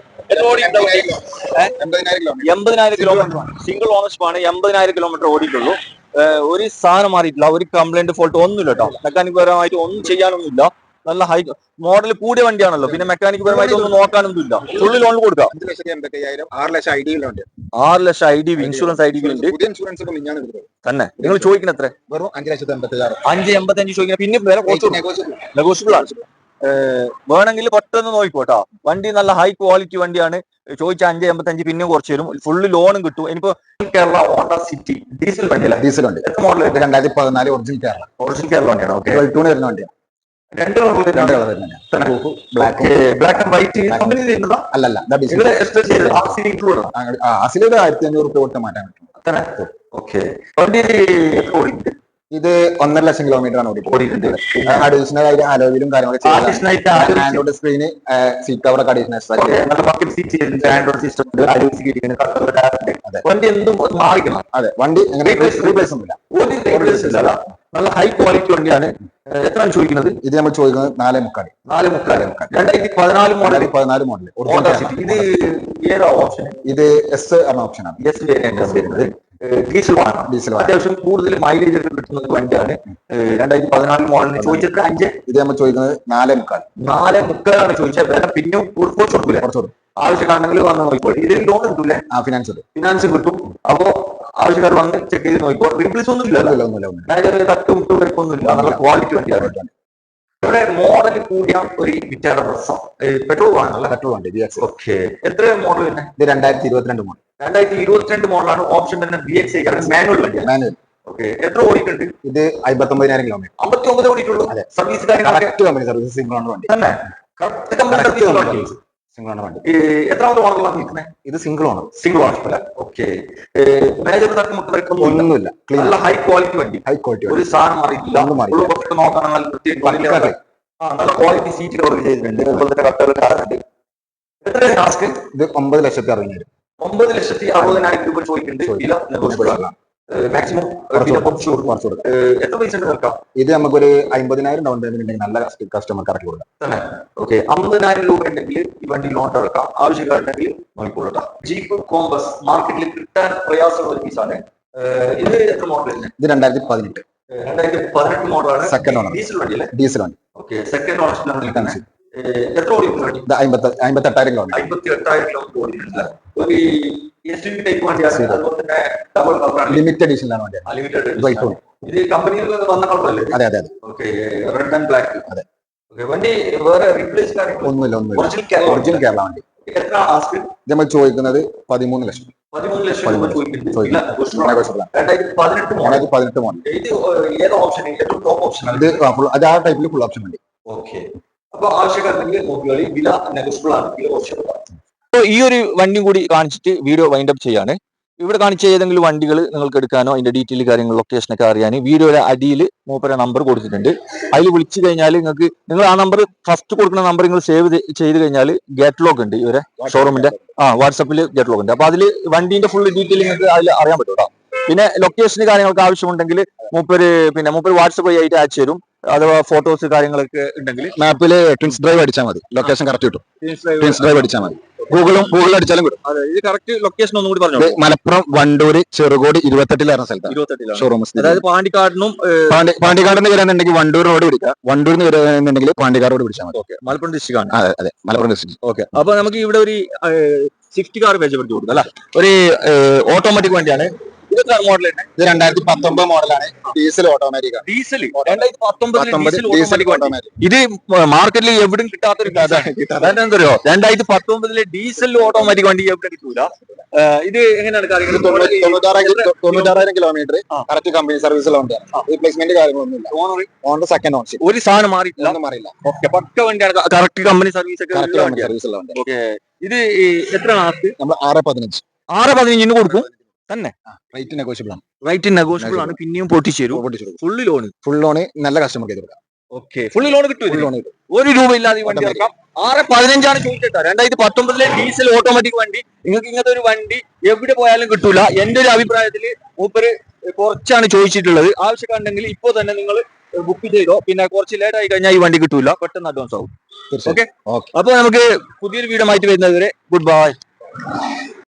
എൺപതിനായിരം കിലോമീറ്റർ ആണ് സിംഗിൾ ഓണർഷിപ്പ് ആണ് എൺപതിനായിരം കിലോമീറ്റർ ഓടിയിട്ടുള്ളൂ. ഒരു സാധനം മാറിയിട്ടില്ല. ഒരു കംപ്ലൈന്റ് ഫോൾട്ട് ഒന്നുമില്ല കേട്ടോ. മെക്കാനിക് പരമായിട്ട് ഒന്നും ചെയ്യാനൊന്നുമില്ല. നല്ല ഹൈ മോഡൽ കൂടിയ വണ്ടിയാണല്ലോ. പിന്നെ മെക്കാനിക് പരമായിട്ട് ഒന്നും നോക്കാനൊന്നും ഇല്ല ഫുള്ള് ലോൺ കൊടുക്കാം ആറ് ലക്ഷം I D insurance I D ഉണ്ട്. തന്നെ. നിങ്ങൾ ചോദിക്കണത്രേ വെറും അഞ്ച് ലക്ഷത്തി എൺപത്തി അഞ്ച് എൺപത്തി അഞ്ച് ചോദിക്കുന്ന പിന്നെ വില നെഗോഷ്യബിൾ ആണ്. വേണമെങ്കിൽ പെട്ടെന്ന് നോക്കിക്കോട്ടോ വണ്ടി നല്ല ഹൈ ക്വാളിറ്റി വണ്ടിയാണ്. ചോദിച്ച അഞ്ച് എൺപത്തി അഞ്ച് പിന്നെ കുറച്ച് തരും. ഫുള്ള് ലോണും കിട്ടും. ഇനിയിപ്പോ കേരള ഹോണ്ട സിറ്റി ഡീസൽ വണ്ടിയല്ലേ ഡീസൽ വണ്ടി. എത്ര മോഡൽ രണ്ടായിരത്തി പതിനാല് ഒറിജിനൽ കേരള ഒറിജിനൽ കേരള വണ്ടിയാണ് ഓക്കെ ടൂണ് വരുന്ന വണ്ടിയാണ് രണ്ട് രണ്ട് colour black black and white company അല്ലല്ല അസിലൊരു ആയിരത്തി അഞ്ഞൂറ് രൂപ കൊടുത്ത് മാറ്റാൻ പറ്റും. ഓക്കെ. വണ്ടി? ഇത് ഒന്നര ലക്ഷം കിലോമീറ്റർ ആണ് ഓടിയിട്ടുണ്ട്. അഡീഷണൽ ആയിട്ട് കാര്യങ്ങളൊക്കെ സ്ക്രീന് സീറ്റ് കവർ ഒക്കെ അഡീഷണൽ. വണ്ടി എന്തും ഒന്ന് മാറിക്കണം. അതെ വണ്ടി റീപ്ലേസ് ഒന്നുമില്ല. നല്ല ഹൈ ക്വാളിറ്റി വണ്ടിയാണ്. എത്രയാണ് ചോദിക്കുന്നത്? ഇത് നമ്മൾ ചോദിക്കുന്നത് നാലേ മുക്കാൽ നാല് മുക്കാൽ. രണ്ടായിരത്തി പതിനാല് മോഡൽ പതിനാല് മോഡൽ ഇത് ഏതാ ഓപ്ഷൻ ഇത് എസ് ആണ് എസ് വേരിയന്റ് വരുന്നത്. ഡീസൽ വാഹനം ഡീസൽ. അത്യാവശ്യം കൂടുതൽ മൈലേജ് ഒക്കെ കിട്ടുന്ന വണ്ടിയാണ്. രണ്ടായിരത്തി പതിനാല് മോഡലിന് ചോദിച്ചിട്ട് അഞ്ച്. ഇത് നമ്മൾ ചോദിക്കുന്നത് നാലേ മുക്കാൽ. നാലേ മുക്കാലാണ് ചോദിച്ചത്. വില പിന്നെ കുറച്ച് കൊടുക്കില്ല കുറച്ച് കൊടുക്കും ആവശ്യക്കാരുണ്ടെങ്കിൽ വന്ന് നോക്കിക്കോളൂ ഇതിൽ ലോൺ കിട്ടൂലേ? ആ ഫിനാൻസ് ഫിനാൻസ് കിട്ടും. അപ്പോ ആവശ്യക്കാർ വന്ന് ചെക്ക് ചെയ്ത് നോക്കിക്കോ. റീപ്ലേസ് ഒന്നും ഇല്ല ഒന്നുമില്ല ഒന്നുമില്ല. ഒന്നുമില്ല അതായത് തട്ടും മുട്ടും ഇല്ല. നല്ല ക്വാളിറ്റി വണ്ടിയാണ്. ഇവിടെ മോഡൽ കൂടിയ ഒരു വിറ്റാറ പ്രസം പെട്രോൾ വാങ്ങാനുള്ള പെട്രോൾ വണ്ടി ബി എക്സ് ഓക്കെ എത്ര മോഡൽ തന്നെ ഇത് രണ്ടായിരത്തി ഇരുപത്തിരണ്ട് മോഡൽ രണ്ടായിരത്തി ഇരുപത്തിരണ്ട് മോഡലാണ് ഓപ്ഷൻ തന്നെ ബി എക്സ് മാനുവൽ വണ്ടി മാനുവൽ ഓക്കെ എത്ര ഓടിയിട്ടുണ്ട്? ഇത് അമ്പത്തൊമ്പതിനായിരം കിലോമീറ്റർ അമ്പത്തി ഒമ്പത് ഓടിയിട്ടുള്ളൂ. സർവീസ് കാര്യങ്ങൾ കറക്റ്റ് കമ്പനി സർവീസ് സിംഗിൾ ആണ് വണ്ടി. Correct company service single owner വണ്ടി എത്രാമത്തെ മോഡലാണ് നിൽക്കുന്നത് ഇത് single owner single owner okay major ഒന്നുമില്ല. നല്ല ഹൈ ക്വാളിറ്റി വണ്ടി. ഹൈ ക്വാളിറ്റി ഒരു സാധനം മാറിയിട്ടില്ല. നല്ല ക്വാളിറ്റി സീറ്റ് കവർ ചെയ്തിട്ടുണ്ട്. അതുപോലെ തന്നെ കട്ടകൾ കാറുണ്ട് എത്ര ടാസ്ക് ഇത് ഒമ്പത് ലക്ഷത്തി അറുപതിനായിരം. ഒമ്പത് ലക്ഷത്തി അറുപതിനായിരം രൂപ ചോദിക്കുന്നുണ്ട്. വില ആണ്. മാക്സിമം കുറച്ച് കൊടുക്കും. എത്ര പൈസ ഇത് നമുക്കൊരു അമ്പതിനായിരം ഡൗൺ പേയ്മെന്റ് ഉണ്ടെങ്കിൽ നല്ല കസ്റ്റമർക്ക് ഇറക്കി കൊടുക്കാം. ഓക്കെ അമ്പതിനായിരം രൂപ ഉണ്ടെങ്കിൽ ഈ വണ്ടി ലോൺ എടുക്കാം ആവശ്യക്കാരുണ്ടെങ്കിൽ നോക്കിക്കൊള്ളട്ടാ ജീപ്പ് കോമ്പസ് മാർക്കറ്റിൽ കിട്ടാൻ പ്രയാസമുള്ള ഒരു പീസാണ് ഇത് എത്ര മോഡൽ ഇത് രണ്ടായിരത്തി പതിനെട്ട് രണ്ടായിരത്തി പതിനെട്ട് മോഡലാണ് സെക്കൻഡ്. ഡീസൽ വണ്ടി അല്ലേ? ഡീസൽ വണ്ടി. ഓക്കെ സെക്കൻഡ് ഓപ്ഷനാണ് ഓടിക്കുന്ന വണ്ടി അമ്പത്തെട്ടായിരം കിലോമീറ്റർ അമ്പത്തി എട്ടായിരം കിലോമീറ്റർ ഒരു എസ് യു ടൈപ്പ് വണ്ടിയാണ് അതുപോലെ തന്നെ ഡബിൾ എഡീഷനിലാണ് വണ്ടി ലിമിറ്റഡ് one. ഇത് കമ്പനിയിൽ നിന്ന് വന്ന കളറല്ലേ അതെ അതെ ഓക്കെ റെഡ് ആൻഡ് ബ്ലാക്ക് അതെ. വണ്ടി വേറെ റീപ്ലേസ് ഒന്നുമില്ല ഒന്നുമില്ല. ഒറിജിനൽ കേരള വണ്ടി. എത്ര ആസ്ക് ഇത് നമ്മൾ ചോദിക്കുന്നത് പതിമൂന്ന് ലക്ഷം. പതിമൂന്ന് ലക്ഷം. രണ്ടായിരത്തി പതിനെട്ട് മോഡൽ ഇത് ആ ടൈപ്പിൽ ഫുൾ ഓപ്ഷൻ വണ്ടി. ഓക്കെ അപ്പൊ ആവശ്യക്കാരുണ്ടെങ്കിൽ നോക്കിയാൽ വില നെഗോഷ്യബിൾ ആണ്. വില കുറച്ച് ഈ ഒരു വണ്ടി കൂടി കാണിച്ചിട്ട് വീഡിയോ വൈൻഡ് അപ്പ് ചെയ്യാണ്. ഇവിടെ കാണിച്ച ഏതെങ്കിലും വണ്ടികൾ നിങ്ങൾക്ക് എടുക്കാനോ അതിന്റെ ഡീറ്റെയിൽ കാര്യങ്ങൾ ലൊക്കേഷൻ ഒക്കെ അറിയാൻ വീഡിയോയുടെ അടിയിൽ മൂപ്പര നമ്പർ കൊടുത്തിട്ടുണ്ട്. അതിൽ വിളിച്ചു കഴിഞ്ഞാൽ നിങ്ങൾക്ക് നിങ്ങൾ ആ നമ്പർ ഫസ്റ്റ് കൊടുക്കുന്ന നമ്പർ നിങ്ങൾ സേവ് ചെയ്ത് കഴിഞ്ഞാൽ ഗേറ്റ് ലോക്ക് ഉണ്ട് ഇവരെ ഷോറൂമിന്റെ ആ വാട്സപ്പിൽ ഗേറ്റ് ലോക്ക് ഉണ്ട്. അപ്പൊ അതിൽ വണ്ടീന്റെ ഫുൾ ഡീറ്റെയിൽ നിങ്ങൾക്ക് അതിൽ അറിയാൻ പറ്റും പിന്നെ ലൊക്കേഷന് കാര്യങ്ങൾക്ക് ആവശ്യമുണ്ടെങ്കിൽ മൂപ്പര് പിന്നെ മൂപ്പര് വാട്സപ്പ് വഴി ആയിട്ട് അയച്ചു തരും. അഥവാ ഫോട്ടോസ് കാര്യങ്ങളൊക്കെ ഉണ്ടെങ്കിൽ മാപ്പിൽ ട്വിൻസ് ഡ്രൈവ് അടിച്ചാൽ മതി. ലൊക്കേഷൻ കറക്റ്റ് കിട്ടും. ട്വിൻസ് ഡ്രൈവ് അടിച്ചാൽ മതി. ഗൂഗിളും ഗൂഗിൾ അടിച്ചാലും കിട്ടും. ഇത് കറക്റ്റ് ലൊക്കേഷൻ ഒന്നും കൂടി പറഞ്ഞു മലപ്പുറം വണ്ടൂര് ചെറുകോട് ഇരുപത്തെട്ടിലായിരുന്ന സ്ഥലത്താണ്. ഇരുപത്തെട്ടിലാണ് ഷോറൂം അതായത് പാണ്ടിക്കാടിനും പാണ്ടി പാണ്ടിക്കാടിന് വരാന്നുണ്ടെങ്കിൽ വണ്ടൂർ റോഡ് പിടിക്കുക വണ്ടൂരിൽ നിന്ന് വരാന്നുണ്ടെങ്കിൽ പാണ്ടിക്കാട് റോഡ് പിടിച്ചാൽ മതി. ഓക്കെ. മലപ്പുറം ഡിസ്ട്രിക്ട് ആണ്. അതെ അതെ. Malappuram district okay. അപ്പൊ നമുക്ക് ഇവിടെ ഒരു സ്വിഫ്റ്റ് കാർ പരിചയപ്പെടുത്തി കൊടുക്കാം അല്ല? ഒരു ഓട്ടോമാറ്റിക് വണ്ടിയാണ്. ഇത് രണ്ടായിരത്തി പത്തൊമ്പത് മോഡലാണ് ഡീസൽ ഓട്ടോമാറ്റിക് ഡീസൽ രണ്ടായിരത്തി പത്തൊമ്പത് ഡീസൽ ഇത് മാർക്കറ്റിൽ എവിടെയും കിട്ടാത്തൊരു അതാണ് എന്തറിയോ രണ്ടായിരത്തി പത്തൊമ്പതിലെ ഡീസൽ ഓട്ടോമാറ്റിക് വണ്ടി എവിടെ കിട്ടൂല? ഇത് എങ്ങനെയാണ് കാര്യങ്ങൾ തൊണ്ണൂറ്റാറായിരം കിലോമീറ്റർ. കറക്റ്റ് കമ്പനി സർവീസിലുള്ള വണ്ടിയാണ്. റീപ്ലേസ്മെന്റ് കാര്യങ്ങളൊന്നുമില്ല. ഓണർ സെക്കൻഡ് ഓൺഷിപ്പ് ഒരു സാധനം മാറിയിട്ടില്ല? ഒന്നും അറിയില്ല ഓക്കെ പക്ക വണ്ടിയാണ്. കറക്റ്റ് കമ്പനി സർവീസ് ഒക്കെ ഓക്കെ ഇത് എത്ര നമ്മൾ ആറ് പതിനഞ്ച്. ആറ് പതിനഞ്ചിന് കൊടുക്കും. തന്നെ. റേറ്റ് നെഗോഷ്യബിൾ ആണ്. റൈറ്റ് നെഗോഷ്യബിൾ ആണ് പിന്നെയും പൊട്ടിച്ചു തരും. പൊട്ടിച്ചു ഫുള്ള് ലോൺ ഫുൾ ലോൺ നല്ല കസ്റ്റമർ ചെയ്ത് കൊടുക്കാം. ഓക്കെ ഫുള്ള് ലോൺ കിട്ടും? ലോൺ ഒരു രൂപ ഇല്ലാതെ വണ്ടി. ഇറക്കാം. ആറ് പതിനഞ്ചാണ് ചോദിച്ചിട്ടാ രണ്ടായിരത്തി പത്തൊമ്പതിലെ ഡീസൽ ഓട്ടോമാറ്റിക് വണ്ടി. നിങ്ങൾക്ക് ഇങ്ങനത്തെ ഒരു വണ്ടി എവിടെ പോയാലും കിട്ടൂല. എന്റെ ഒരു അഭിപ്രായത്തിൽ മൂപ്പര് കുറച്ചാണ് ചോദിച്ചിട്ടുള്ളത്. ആവശ്യക്കാരുണ്ടെങ്കിൽ ഇപ്പോ തന്നെ നിങ്ങൾ ബുക്ക് ചെയ്തോ? പിന്നെ കുറച്ച് ലേറ്റ് ആയി കഴിഞ്ഞാൽ ഈ വണ്ടി കിട്ടൂല. പെട്ടെന്ന് അഡ്വാൻസ് ആവും. ഓക്കെ ഓക്കെ അപ്പൊ നമുക്ക് പുതിയൊരു വീഡിയോ ആയിട്ട് വരുന്നത് വരെ ഗുഡ് ബൈ